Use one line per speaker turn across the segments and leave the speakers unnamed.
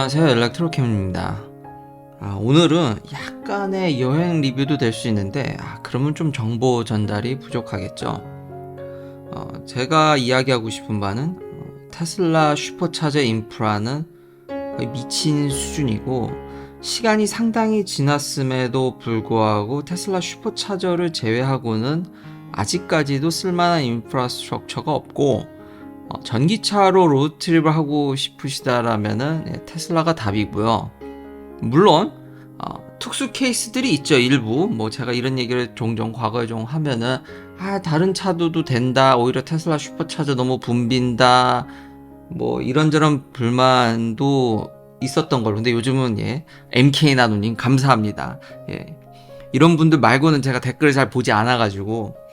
안녕하세요. 엘렉트로캠입니다. 아, 오늘은 약간의 여행 리뷰도 될 수 있는데 아, 그러면 좀 정보 전달이 부족하겠죠? 어, 제가 이야기하고 싶은 바는 어, 테슬라 슈퍼차저 인프라는 거의 미친 수준이고 시간이 상당히 지났음에도 불구하고 테슬라 슈퍼차저를 제외하고는 아직까지도 쓸만한 인프라스트럭처가 없고 어, 전기차로 로드트립을 하고 싶으시다라면은 예, 테슬라가 답이고요. 물론 어, 특수 케이스들이 있죠. 일부 뭐 제가 이런 얘기를 종종 과거에 좀 하면은 아 다른 차도도 된다. 오히려 테슬라 슈퍼차저 너무 붐빈다. 뭐 이런저런 불만도 있었던 걸로. 근데 요즘은 예 MK 나누님 감사합니다. 예 이런 분들 말고는 제가 댓글을 잘 보지 않아 가지고 예,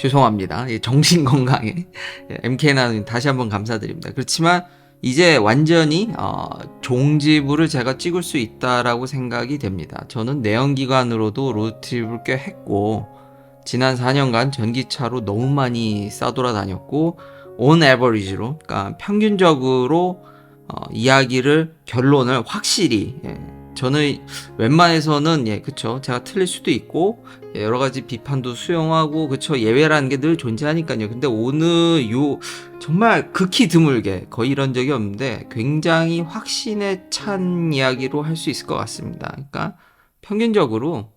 죄송합니다. 예, 정신 건강에 MK 나누님 다시 한번 감사드립니다. 그렇지만 이제 완전히 어, 종지부를 제가 찍을 수 있다라고 생각이 됩니다. 저는 내연기관으로도 로드트립을 꽤 했고 지난 4년간 전기차로 너무 많이 싸돌아 다녔고 on average로 그러니까 평균적으로 어, 이야기를 결론을 확실히 예, 저는 웬만해서는 예 그쵸 제가 틀릴 수도 있고 예, 여러 가지 비판도 수용하고 그쵸 예외라는 게 늘 존재하니까요. 근데 오늘 요 정말 극히 드물게 거의 이런 적이 없는데 굉장히 확신에 찬 이야기로 할 수 있을 것 같습니다. 그러니까 평균적으로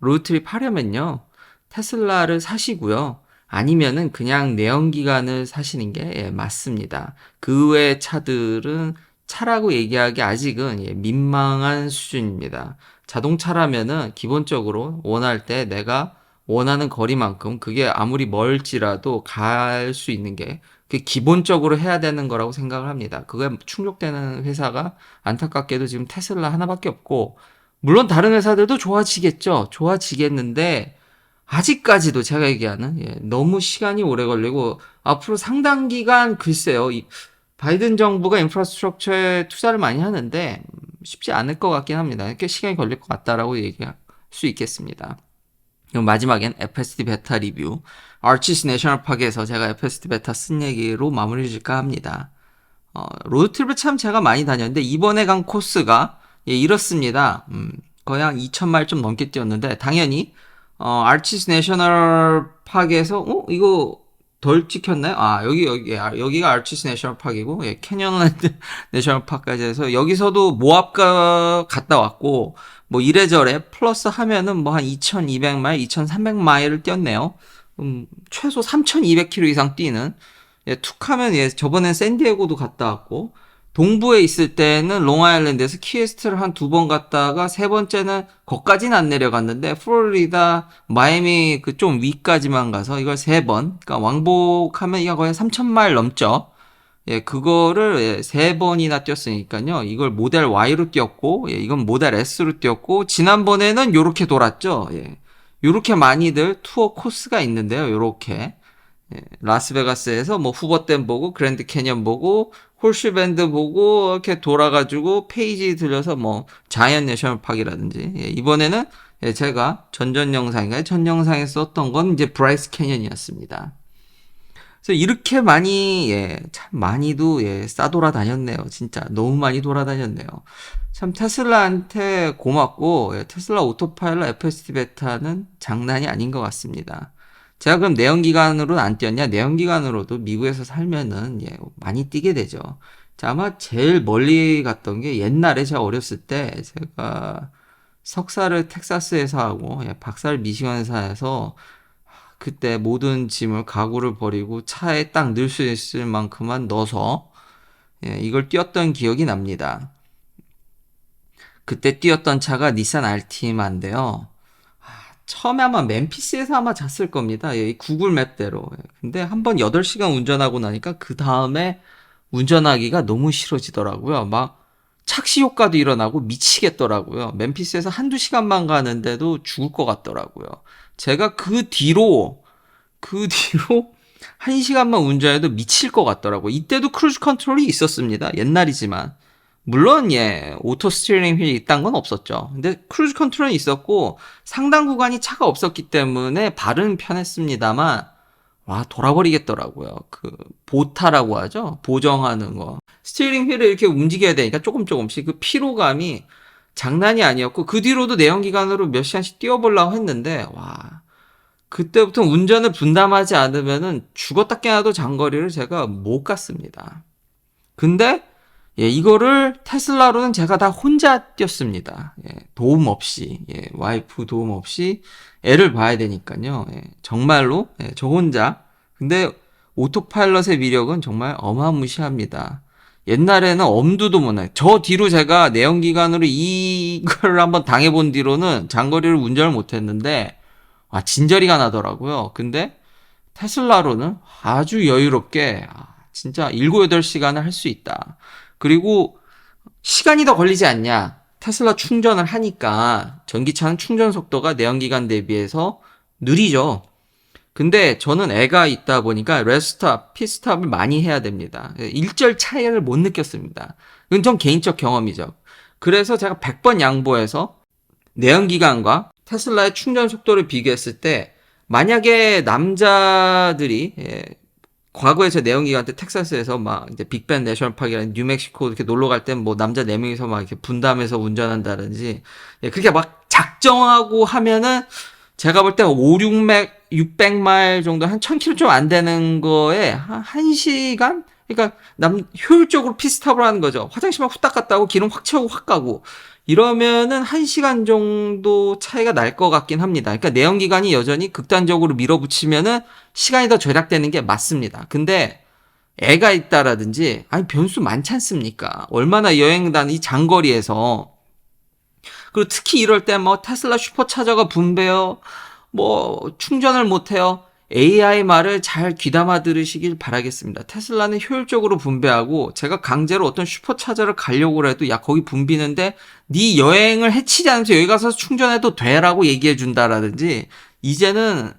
로드트립 하려면요 테슬라를 사시고요. 아니면은 그냥 내연기관을 사시는 게 예, 맞습니다. 그외 차들은 차라고 얘기하기 아직은 예, 민망한 수준입니다. 자동차라면은 기본적으로 원할 때 내가 원하는 거리만큼 그게 아무리 멀지라도 갈 수 있는 게 그게 기본적으로 해야 되는 거라고 생각을 합니다. 그거에 충족되는 회사가 안타깝게도 지금 테슬라 하나밖에 없고 물론 다른 회사들도 좋아지겠죠. 좋아지겠는데 아직까지도 제가 얘기하는 예, 너무 시간이 오래 걸리고 앞으로 상당 기간 글쎄요. 이 바이든 정부가 인프라스트럭처에 투자를 많이 하는데 음, 쉽지 않을 것 같긴 합니다. 꽤 시간이 걸릴 것 같다라고 얘기할 수 있겠습니다. 그럼 마지막엔 FSD 베타 리뷰. 아치스 내셔널 파크에서 제가 FSD 베타 쓴 얘기로 마무리 줄까 합니다. 어, 로드트립을 참 제가 많이 다녔는데 이번에 간 코스가 예, 이렇습니다. 음, 거의 한 2,000마일 좀 넘게 뛰었는데 당연히 어, 아치스 내셔널 파크에서 어 이거 덜 찍혔나요? 아 여기 여기 아, 여기가 아치스 내셔널 파크이고 예, 캐년랜드 내셔널 파크까지 해서 여기서도 모압가 갔다 왔고 뭐 이래저래 플러스 하면은 뭐 한 2,200마일, 2,300마일을 뛰었네요. 음, 최소 3,200km 이상 뛰는 예, 툭하면 예, 저번엔 샌디에고도 갔다 왔고 동부에 있을 때는 롱아일랜드에서 키에스트를 한 두 번 갔다가 세 번째는 거까지는 안 내려갔는데 플로리다 마이애미 그 좀 위까지만 가서 이걸 세 번, 그러니까 왕복하면 이거 거의 3,000마일 넘죠. 예, 그거를 예, 세 번이나 뛰었으니까요. 이걸 모델 Y로 뛰었고, 예, 이건 모델 S로 뛰었고, 지난번에는 요렇게 돌았죠. 예. 요렇게 많이들 투어 코스가 있는데요. 요렇게. 예, 라스베가스에서 뭐 후버댐 보고, 그랜드 캐년 보고, 홀슈 밴드 보고, 이렇게 돌아가지고, 페이지 들려서 뭐, 자이언 내셔널 파크라든지, 예, 이번에는 예, 제가 전전 영상인가요? 전 영상에 썼던 건 이제 브라이스 캐년이었습니다. 그래서 이렇게 많이 예, 참 많이도 예, 싸돌아 다녔네요. 진짜 너무 많이 돌아다녔네요. 참 테슬라한테 고맙고 예, 테슬라 오토파일럿 FSD 베타는 장난이 아닌 것 같습니다. 제가 그럼 내연기관으로는 안 뛰었냐? 내연기관으로도 미국에서 살면은 예, 많이 뛰게 되죠. 자, 아마 제일 멀리 갔던 게 옛날에 제가 어렸을 때 제가 석사를 텍사스에서 하고 예, 박사를 미시건에서 해서 그때 모든 짐을 가구를 버리고 차에 딱 넣을 수 있을 만큼만 넣어서 예, 이걸 뛰었던 기억이 납니다. 그때 뛰었던 차가 닛산 알티마인데요. 아, 처음에 아마 맨피스에서 아마 잤을 겁니다. 예, 이 구글 맵대로. 예, 근데 한 번 8시간 운전하고 나니까 그 다음에 운전하기가 너무 싫어지더라고요. 막 착시 효과도 일어나고 미치겠더라고요. 맨피스에서 한두 시간만 가는데도 죽을 것 같더라고요. 제가 그 뒤로, 그 뒤로 한 시간만 운전해도 미칠 것 같더라고요. 이때도 크루즈 컨트롤이 있었습니다. 옛날이지만. 물론, 예, 오토 스티어링 휠이 있단 건 없었죠. 근데 크루즈 컨트롤이 있었고, 상당 구간이 차가 없었기 때문에 발은 편했습니다만, 와, 돌아버리겠더라고요. 그, 보타라고 하죠? 보정하는 거. 스티어링 휠을 이렇게 움직여야 되니까 조금 조금씩 그 피로감이 장난이 아니었고, 그 뒤로도 내연 기관으로 몇 시간씩 뛰어보려고 했는데, 와, 그때부터 운전을 분담하지 않으면은 죽었다 깨나도 장거리를 제가 못 갔습니다. 근데, 예, 이거를 테슬라로는 제가 다 혼자 뛰었습니다. 예, 도움 없이, 예, 와이프 도움 없이 애를 봐야 되니까요. 예, 정말로, 예, 저 혼자. 근데 오토파일럿의 위력은 정말 어마무시합니다. 옛날에는 엄두도 못 나요. 저 뒤로 제가 내연기관으로 이걸 한번 당해본 뒤로는 장거리를 운전을 못했는데, 아, 진저리가 나더라고요. 근데 테슬라로는 아주 여유롭게, 아, 진짜 7, 8시간을 할 수 있다. 그리고 시간이 더 걸리지 않냐. 테슬라 충전을 하니까 전기차는 충전 속도가 내연기관 대비해서 느리죠. 근데 저는 애가 있다 보니까 레스탑, 피스탑을 많이 해야 됩니다. 일절 차이를 못 느꼈습니다. 이건 전 개인적 경험이죠. 그래서 제가 100번 양보해서 내연기관과 테슬라의 충전 속도를 비교했을 때 만약에 남자들이 예, 과거에 제 내연기관 때 텍사스에서 막 이제 빅벤 내셔널 파크이랑 뉴멕시코 이렇게 놀러 갈 땐 뭐 남자 4명이서 막 이렇게 분담해서 운전한다든지 예, 그렇게 막 작정하고 하면은 제가 볼 때 5, 600, 600마일 정도 한 1000km 좀 안 되는 거에 한 1시간? 그러니까 남 효율적으로 피스탑을 하는 거죠. 화장실만 후딱 갔다 오고 기름 확 채우고 확 가고 이러면은 1시간 정도 차이가 날 것 같긴 합니다. 그러니까 내연 기관이 여전히 극단적으로 밀어붙이면은 시간이 더 절약되는 게 맞습니다. 근데 애가 있다라든지 아니 변수 많지 않습니까? 얼마나 여행 단 이 장거리에서 그리고 특히 이럴 때 뭐 테슬라 슈퍼차저가 분배요. 뭐 충전을 못 해요. AI 말을 잘 귀담아 들으시길 바라겠습니다. 테슬라는 효율적으로 분배하고 제가 강제로 어떤 슈퍼차저를 가려고 해도 야 거기 분비는데 네 여행을 해치지 않으면서 여기 가서 충전해도 돼라고 얘기해 준다라든지 이제는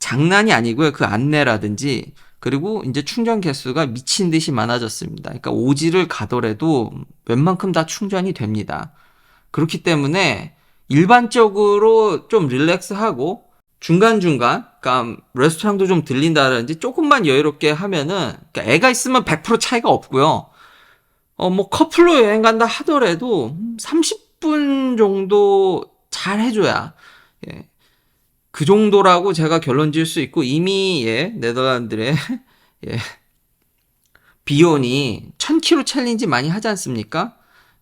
장난이 아니고요. 그 안내라든지 그리고 이제 충전 개수가 미친 듯이 많아졌습니다. 그러니까 오지를 가더라도 웬만큼 다 충전이 됩니다. 그렇기 때문에 일반적으로 좀 릴렉스하고 중간중간, 그러니까 레스토랑도 좀 들린다든지 조금만 여유롭게 하면은 그러니까 애가 있으면 100% 차이가 없고요. 어, 뭐 커플로 여행 간다 하더라도 30분 정도 잘 해줘야 예. 그 정도라고 제가 결론 지을 수 있고 이미 예, 네덜란드의 예, 비온이 1000km 챌린지 많이 하지 않습니까?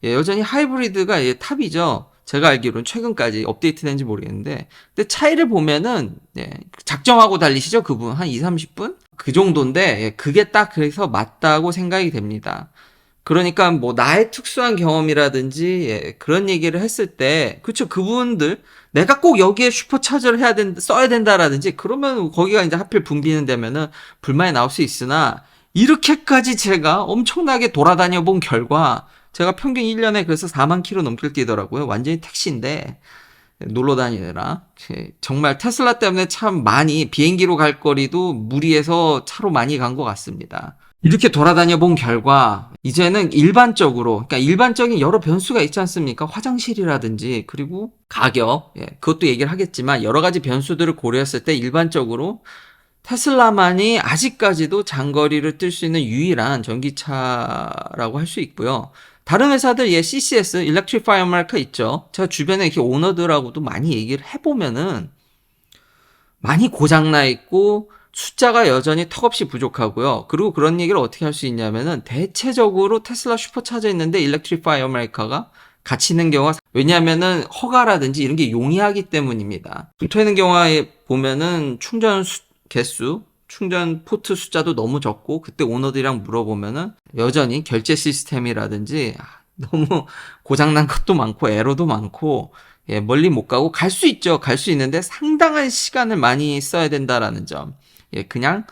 예, 여전히 하이브리드가 예, 탑이죠. 제가 알기로는 최근까지 업데이트 된지 모르겠는데, 근데 차이를 보면은, 예, 작정하고 달리시죠? 그분. 한 2, 30분? 그 정도인데, 예, 그게 딱 그래서 맞다고 생각이 됩니다. 그러니까 뭐, 나의 특수한 경험이라든지, 예, 그런 얘기를 했을 때, 그쵸, 그분들, 내가 꼭 여기에 슈퍼차저를 해야 된다, 써야 된다라든지, 그러면 거기가 이제 하필 붐비는 데면은 불만이 나올 수 있으나, 이렇게까지 제가 엄청나게 돌아다녀 본 결과, 제가 평균 1년에 그래서 4만 킬로 넘길 뛰더라고요. 완전히 택시인데 놀러 다니느라 정말 테슬라 때문에 참 많이 비행기로 갈 거리도 무리해서 차로 많이 간 것 같습니다. 이렇게 돌아다녀 본 결과 이제는 일반적으로 그러니까 일반적인 여러 변수가 있지 않습니까? 화장실이라든지 그리고 가격 예, 그것도 얘기를 하겠지만 여러 가지 변수들을 고려했을 때 일반적으로 테슬라만이 아직까지도 장거리를 뛸 수 있는 유일한 전기차라고 할 수 있고요. 다른 회사들 예 CCS Electrify America 있죠. 제가 주변에 이렇게 오너들하고도 많이 얘기를 해보면은 많이 고장나 있고 숫자가 여전히 턱없이 부족하고요. 그리고 그런 얘기를 어떻게 할 수 있냐면은 대체적으로 테슬라 슈퍼차저 있는데 Electrify America가 같이 있는 경우가 왜냐하면은 허가라든지 이런 게 용이하기 때문입니다. 붙어 있는 경우에 보면은 충전 수, 개수 충전 포트 숫자도 너무 적고 그때 오너들이랑 물어보면은 여전히 결제 시스템이라든지 아, 너무 고장난 것도 많고 에러도 많고 예, 멀리 못 가고 갈 수 있죠. 갈 수 있는데 상당한 시간을 많이 써야 된다라는 점. 예, 그냥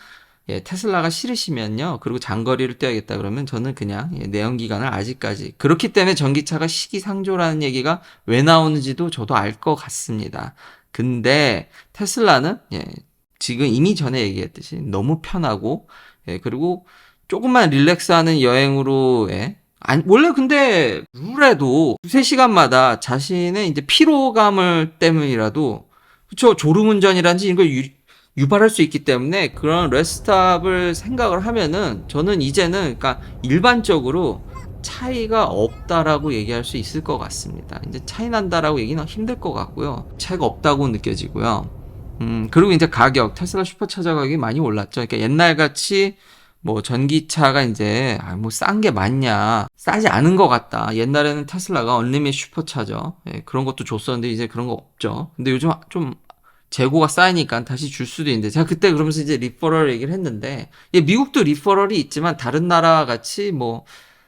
예, 테슬라가 싫으시면요. 그리고 장거리를 뛰어야겠다 그러면 저는 그냥 예, 내연기관을 아직까지 그렇기 때문에 전기차가 시기상조라는 얘기가 왜 나오는지도 저도 알 것 같습니다. 근데 테슬라는 예, 지금 이미 전에 얘기했듯이 너무 편하고 예, 그리고 조금만 릴렉스하는 여행으로 예. 아니, 원래 근데 룰에도 두세 시간마다 자신의 이제 피로감을 때문이라도 그쵸 졸음 운전이란지 이런 걸 유, 유발할 수 있기 때문에 그런 레스탑을 생각을 하면은 저는 이제는 그러니까 일반적으로 차이가 없다라고 얘기할 수 있을 것 같습니다. 이제 차이 난다라고 얘기는 힘들 것 같고요. 차이가 없다고 느껴지고요. 음, 그리고 이제 가격, 테슬라 슈퍼차저 가격이 많이 올랐죠. 그러니까 옛날 같이 뭐 전기차가 이제 아, 뭐 싼 게 맞냐. 싸지 않은 것 같다. 옛날에는 테슬라가 언리밋 슈퍼차저. 예, 그런 것도 줬었는데 이제 그런 거 없죠. 근데 요즘 좀 재고가 쌓이니까 다시 줄 수도 있는데 제가 그때 그러면서 이제 리퍼럴 얘기를 했는데 예, 미국도 리퍼럴이 있지만 다른 나라 같이 뭐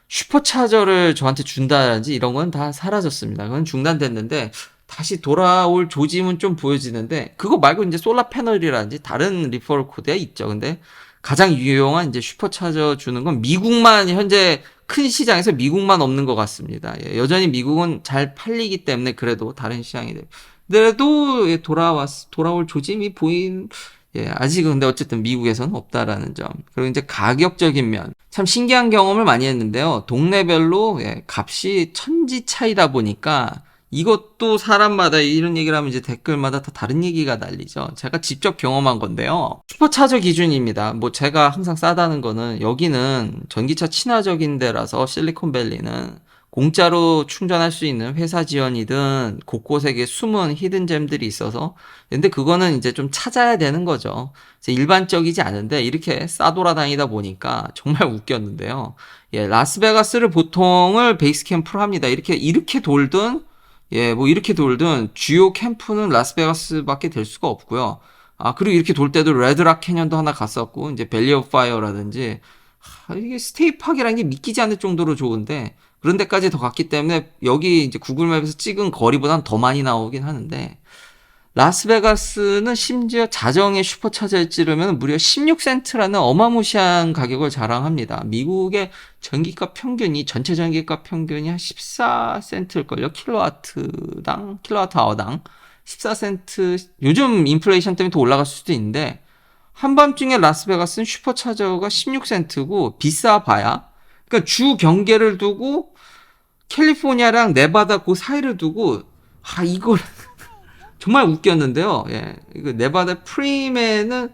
슈퍼차저를 저한테 준다든지 이런 건 다 사라졌습니다. 그건 중단됐는데 다시 돌아올 조짐은 좀 보여지는데 그거 말고 이제 솔라 패널이라든지 다른 리퍼럴 코드가 있죠 근데 가장 유용한 이제 슈퍼차저 주는 건 미국만 현재 큰 시장에서 미국만 없는 것 같습니다. 예, 여전히 미국은 잘 팔리기 때문에 그래도 다른 시장이 돼. 그래도 예, 돌아왔 돌아올 조짐이 보인 예, 아직은 근데 어쨌든 미국에서는 없다라는 점. 그리고 이제 가격적인 면. 참 신기한 경험을 많이 했는데요. 동네별로 예, 값이 천지 차이다 보니까 이것도 사람마다 이런 얘기를 하면 이제 댓글마다 다 다른 얘기가 날리죠. 제가 직접 경험한 건데요. 슈퍼차저 기준입니다. 뭐 제가 항상 싸다는 거는 여기는 전기차 친화적인 데라서 실리콘밸리는 공짜로 충전할 수 있는 회사 지원이든 곳곳에 게 숨은 히든잼들이 있어서 근데 그거는 이제 좀 찾아야 되는 거죠. 일반적이지 않은데 이렇게 싸돌아다니다 보니까 정말 웃겼는데요. 예, 라스베가스를 보통을 베이스 캠프로 합니다. 이렇게 이렇게 돌든 예, 뭐 이렇게 돌든 주요 캠프는 라스베가스밖에 될 수가 없고요. 아, 그리고 이렇게 돌 때도 레드락 캐년도 하나 갔었고, 이제 벨리 오브 파이어라든지, 하, 이게 스테이팍이라는 게 믿기지 않을 정도로 좋은데, 그런 데까지 더 갔기 때문에 여기 이제 구글맵에서 찍은 거리보단 더 많이 나오긴 하는데, 라스베가스는 심지어 자정의 슈퍼차저를 찌르면 무려 16센트라는 어마무시한 가격을 자랑합니다. 미국의 전기값 평균이 전체 전기값 평균이 한 14센트일걸요. 킬로와트당 킬로와트 아워당 14센트. 요즘 인플레이션 때문에 더 올라갈 수도 있는데 한밤중에 라스베가스는 슈퍼차저가 16센트고 비싸 봐야 그러니까 주 경계를 두고 캘리포니아랑 네바다 그 사이를 두고 아 이걸 정말 웃겼는데요. 예. 이거 네바다 프리맨은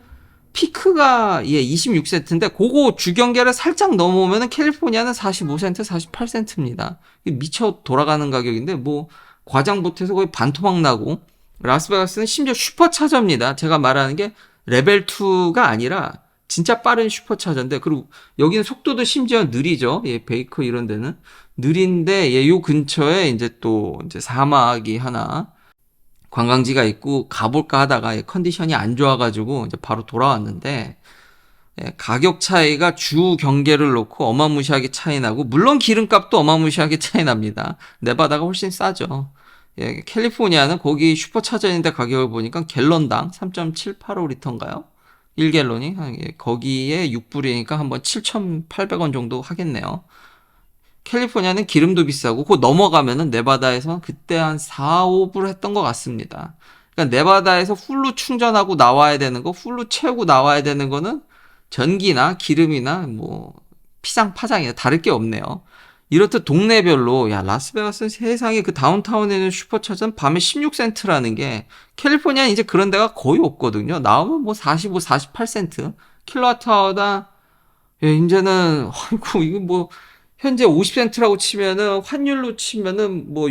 피크가 예 26센트인데 그거 주경계를 살짝 넘어오면은 캘리포니아는 45센트, 48센트입니다. 미쳐 돌아가는 가격인데 뭐 과장 못해서 거의 반토막 나고 라스베가스는 심지어 슈퍼차저입니다. 제가 말하는 게 레벨 2가 아니라 진짜 빠른 슈퍼차저인데 그리고 여기는 속도도 심지어 느리죠. 예, 베이커 이런 데는 느린데 예, 요 근처에 이제 또 이제 사막이 하나 관광지가 있고 가볼까 하다가 컨디션이 안 좋아가지고 이제 바로 돌아왔는데 예, 가격 차이가 주 경계를 놓고 어마무시하게 차이 나고 물론 기름값도 어마무시하게 차이 납니다. 네바다가 훨씬 싸죠. 예, 캘리포니아는 거기 슈퍼차저인데 가격을 보니까 갤런당 3.785리터인가요? 1갤론이 예, 거기에 6불이니까 한번 7,800원 정도 하겠네요. 캘리포니아는 기름도 비싸고 그 넘어가면은 네바다에서 그때 한 4, 5불 했던 것 같습니다. 그러니까 네바다에서 풀로 충전하고 나와야 되는 거, 풀로 채우고 나와야 되는 거는 전기나 기름이나 뭐 피상 파장이나 다를 게 없네요. 이렇듯 동네별로 야 라스베가스 세상에 그 다운타운에 있는 슈퍼차전 밤에 16센트라는 게 캘리포니아는 이제 그런 데가 거의 없거든요. 나오면 뭐 45, 48센트 킬로와트아워당 예, 이제는 아이고 이거 뭐 현재 50센트라고 치면은 환율로 치면은 뭐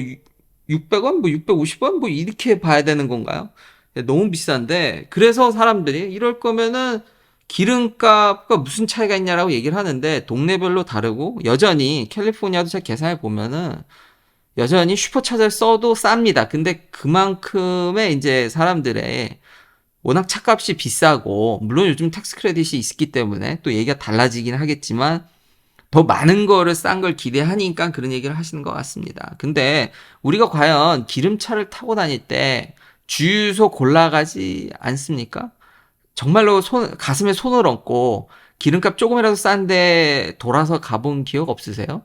600원, 뭐 650원 뭐 이렇게 봐야 되는 건가요? 네, 너무 비싼데 그래서 사람들이 이럴 거면은 기름값과 무슨 차이가 있냐라고 얘기를 하는데 동네별로 다르고 여전히 캘리포니아도 제가 계산해 보면은 여전히 슈퍼차저를 써도 쌉니다. 근데 그만큼의 이제 사람들의 워낙 차값이 비싸고 물론 요즘 텍스 크레딧이 있기 때문에 또 얘기가 달라지긴 하겠지만 더 많은 거를 싼 걸 기대하니까 그런 얘기를 하시는 것 같습니다. 근데 우리가 과연 기름차를 타고 다닐 때 주유소 골라가지 않습니까? 정말로 손, 가슴에 손을 얹고 기름값 조금이라도 싼데 돌아서 가본 기억 없으세요?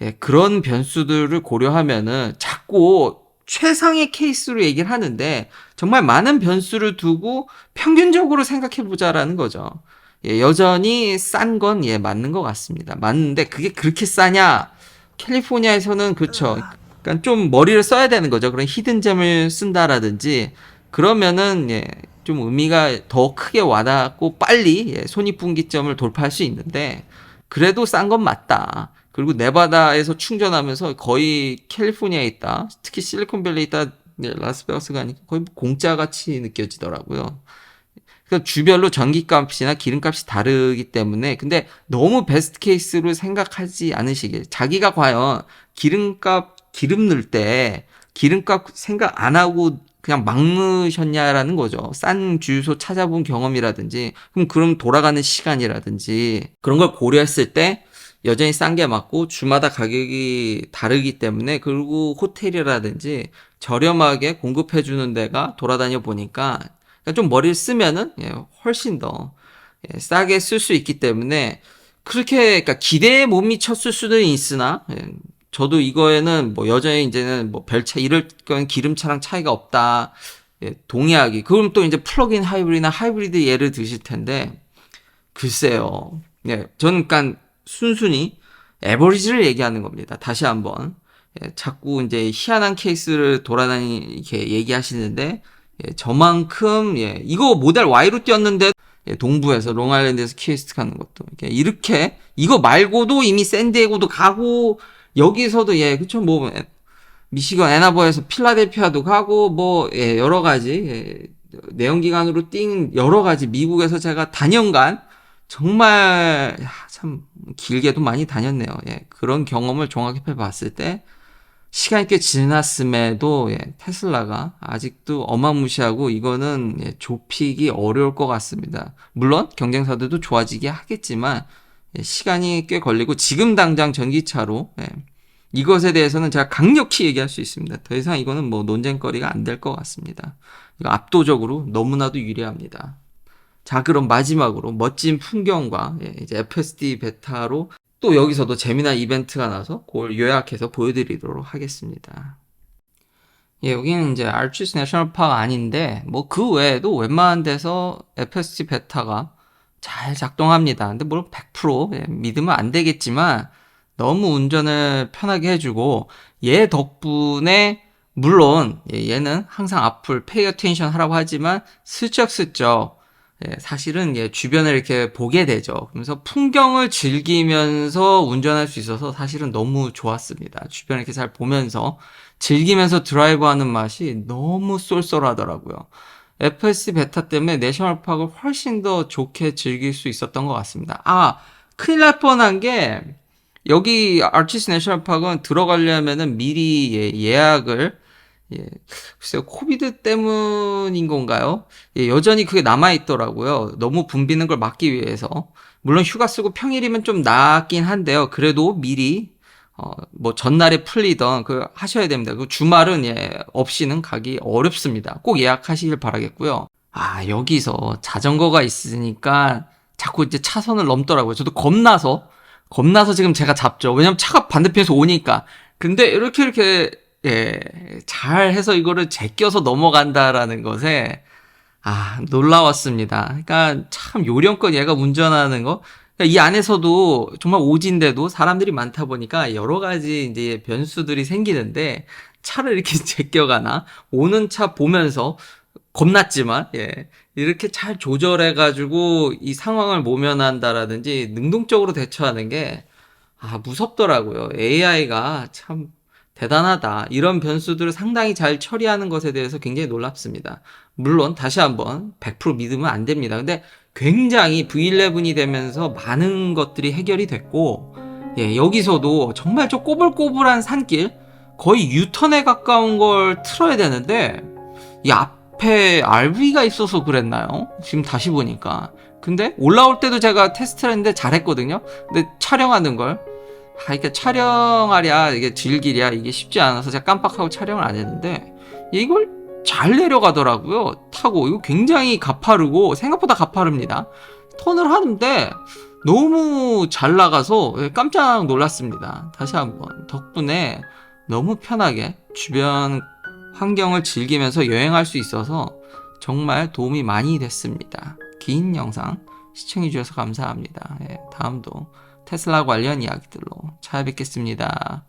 예, 그런 변수들을 고려하면은 자꾸 최상의 케이스로 얘기를 하는데 정말 많은 변수를 두고 평균적으로 생각해 보자라는 거죠. 예, 여전히 싼 건 예, 맞는 것 같습니다. 맞는데 그게 그렇게 싸냐? 캘리포니아에서는 그렇죠. 그러니까 좀 머리를 써야 되는 거죠. 그런 히든잼을 쓴다라든지 그러면은 예, 좀 의미가 더 크게 와닿고 빨리 예, 손익분기점을 돌파할 수 있는데 그래도 싼 건 맞다. 그리고 네바다에서 충전하면서 거의 캘리포니아에 있다. 특히 실리콘밸리에 있다. 네, 라스베가스가 아니고 거의 공짜 같이 느껴지더라고요. 그러니까 주별로 전기값이나 기름값이 다르기 때문에 근데 너무 베스트 케이스로 생각하지 않으시길 자기가 과연 기름값 기름 넣을 때 기름값 생각 안 하고 그냥 막 넣으셨냐라는 거죠. 싼 주유소 찾아본 경험이라든지 그럼 그럼 돌아가는 시간이라든지 그런 걸 고려했을 때 여전히 싼 게 맞고 주마다 가격이 다르기 때문에 그리고 호텔이라든지 저렴하게 공급해 주는 데가 돌아다녀 보니까 그러니까 좀 머리를 쓰면은 예, 훨씬 더 예, 싸게 쓸 수 있기 때문에 그렇게 그러니까 기대에 못 미쳤을 수도 있으나 예, 저도 이거에는 뭐 여전히 이제는 뭐 별차 이럴 건 기름차랑 차이가 없다. 예, 동의하기. 그럼 또 이제 플러그인 하이브리드나 하이브리드 예를 드실 텐데 글쎄요. 예, 저는 그러니까 순순히 에버리지를 얘기하는 겁니다. 다시 한번. 예, 자꾸 이제 희한한 케이스를 돌아다니 이렇게 얘기하시는데 예, 저만큼 예, 이거 모델 Y로 뛰었는데 예, 동부에서 롱아일랜드에서 키에스트 가는 것도 이렇게, 이렇게 이거 말고도 이미 샌디에고도 가고 여기서도 예 그쵸 뭐 에, 미시건 애나버에서 필라델피아도 가고 뭐 예, 여러 가지 예, 내연기관으로 뛴 여러 가지 미국에서 제가 단연간 정말 야, 참 길게도 많이 다녔네요. 예, 그런 경험을 종합해 봤을 때 시간이 꽤 지났음에도 예, 테슬라가 아직도 어마무시하고 이거는 예, 좁히기 어려울 것 같습니다. 물론 경쟁사들도 좋아지게 하겠지만 예, 시간이 꽤 걸리고 지금 당장 전기차로 예, 이것에 대해서는 제가 강력히 얘기할 수 있습니다. 더 이상 이거는 뭐 논쟁거리가 안 될 것 같습니다. 압도적으로 너무나도 유리합니다. 자, 그럼 마지막으로 멋진 풍경과 예, 이제 FSD 베타로 또 여기서도 재미난 이벤트가 나서 그걸 요약해서 보여드리도록 하겠습니다. 예, 여기는 이제 알치스 내셔널 파크 아닌데 뭐 그 외에도 웬만한 데서 FSD 베타가 잘 작동합니다. 근데 물론 100% 예, 믿으면 안 되겠지만 너무 운전을 편하게 해주고 얘 덕분에 물론 예, 얘는 항상 앞을 페이 어텐션 하라고 하지만 슬쩍슬쩍 예, 사실은 예, 주변을 이렇게 보게 되죠. 그러면서 풍경을 즐기면서 운전할 수 있어서 사실은 너무 좋았습니다. 주변을 이렇게 잘 보면서 즐기면서 드라이브하는 맛이 너무 쏠쏠하더라고요. FS 베타 때문에 내셔널 파크를 훨씬 더 좋게 즐길 수 있었던 것 같습니다. 아, 큰일 날 뻔한 게 여기 아치스 내셔널 파크는 들어가려면은 미리 예, 예약을 예, 글쎄요, 코비드 때문인 건가요? 예, 여전히 그게 남아있더라고요. 너무 붐비는 걸 막기 위해서. 물론 휴가 쓰고 평일이면 좀 낫긴 한데요. 그래도 미리, 어, 뭐 전날에 풀리던 그 하셔야 됩니다. 그 주말은 예, 없이는 가기 어렵습니다. 꼭 예약하시길 바라겠고요. 아, 여기서 자전거가 있으니까 자꾸 이제 차선을 넘더라고요. 저도 겁나서, 겁나서 지금 제가 잡죠. 왜냐면 차가 반대편에서 오니까. 근데 이렇게 이렇게 예, 잘 해서 이거를 제껴서 넘어간다라는 것에, 아, 놀라웠습니다. 그러니까 참 요령껏 얘가 운전하는 거, 그러니까 이 안에서도 정말 오진데도 사람들이 많다 보니까 여러 가지 이제 변수들이 생기는데, 차를 이렇게 제껴가나, 오는 차 보면서 겁났지만, 예, 이렇게 잘 조절해 가지고 이 상황을 모면한다라든지 능동적으로 대처하는 게, 아, 무섭더라고요. AI가 참 대단하다. 이런 변수들을 상당히 잘 처리하는 것에 대해서 굉장히 놀랍습니다. 물론 다시 한번 100% 믿으면 안 됩니다. 근데 굉장히 V11이 되면서 많은 것들이 해결이 됐고 예, 여기서도 정말 저 꼬불꼬불한 산길 거의 유턴에 가까운 걸 틀어야 되는데 이 앞에 RV가 있어서 그랬나요? 지금 다시 보니까. 근데 올라올 때도 제가 테스트를 했는데 잘했거든요. 근데 촬영하는 걸 아, 그러니까 촬영하랴, 이게 즐기랴, 이게 쉽지 않아서 제가 깜빡하고 촬영을 안 했는데, 이걸 잘 내려가더라고요. 타고. 이거 굉장히 가파르고, 생각보다 가파릅니다. 턴을 하는데, 너무 잘 나가서 깜짝 놀랐습니다. 다시 한번. 덕분에 너무 편하게 주변 환경을 즐기면서 여행할 수 있어서 정말 도움이 많이 됐습니다. 긴 영상 시청해주셔서 감사합니다. 예, 다음도 테슬라 관련 이야기들로 찾아뵙겠습니다.